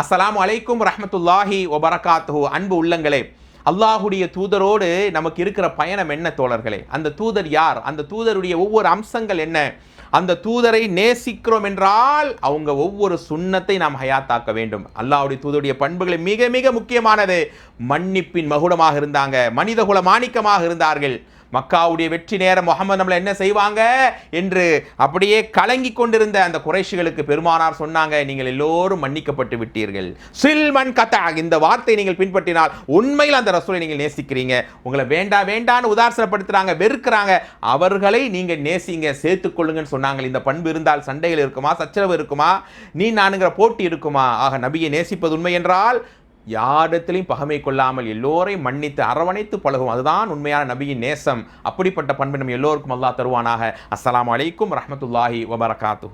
அஸ்லாம் அலைக்கும் ரஹமத்துல்லாஹி ஒபரகாத்து அன்பு உள்ளங்களே அல்லாஹுடைய தூதரோடு நமக்கு இருக்கிற பயணம் என்ன தோழர்களே? அந்த தூதர் யார்? அந்த தூதருடைய ஒவ்வொரு அம்சங்கள் என்ன? அந்த தூதரை நேசிக்கிறோம் என்றால் அவங்க ஒவ்வொரு சுண்ணத்தை நாம் ஹயாத்தாக்க வேண்டும். அல்லாஹுடைய தூதருடைய பண்புகளை மிக மிக முக்கியமானது. மன்னிப்பின் மகுடமாக இருந்தாங்க மனிதகுல மாணிக்கமாக இருந்தார்கள். மக்காவுடைய வெற்றி நேரம் முகமது நம்மளை என்ன செய்வாங்க? என்று அப்படியே கலங்கி கொண்டிருந்த அந்த குறைஷிகளுக்கு பெருமானார் சொன்னாங்க நீங்கள் எல்லோரும் மன்னிக்கப்பட்டு விட்டீர்கள். சில்மன் கதா. இந்த வார்த்தை நீங்கள் பின்பற்றினால் உண்மையில் அந்த ரசூலை நீங்கள் நேசிக்கிறீங்க. உங்களை வேண்டா வேண்டான்னு உதாசனப்படுத்துறாங்க வெறுக்கிறாங்க. அவர்களை நீங்கள் நேசிங்க சேர்த்துக்கொள்ளுங்கன்னு சொன்னாங்க. இந்த பண்பு இருந்தால் சண்டைகள் இருக்குமா? சச்சரவு இருக்குமா? நீ நானுங்கிற போட்டி இருக்குமா? ஆக நபியை நேசிப்பது உண்மை என்றால் யாரிடத்திலையும் பகமை கொள்ளாமல் எல்லோரையும் மன்னித்து அரவணைத்து பழகும். அதுதான் உண்மையான நபியின் நேசம். அப்படிப்பட்ட பண்பு நம்ம எல்லோருக்கும் அல்லா தருவானாக. அஸ்லாம் அலைக்கும் ரஹமத்துல்லாஹி வபரகாத்து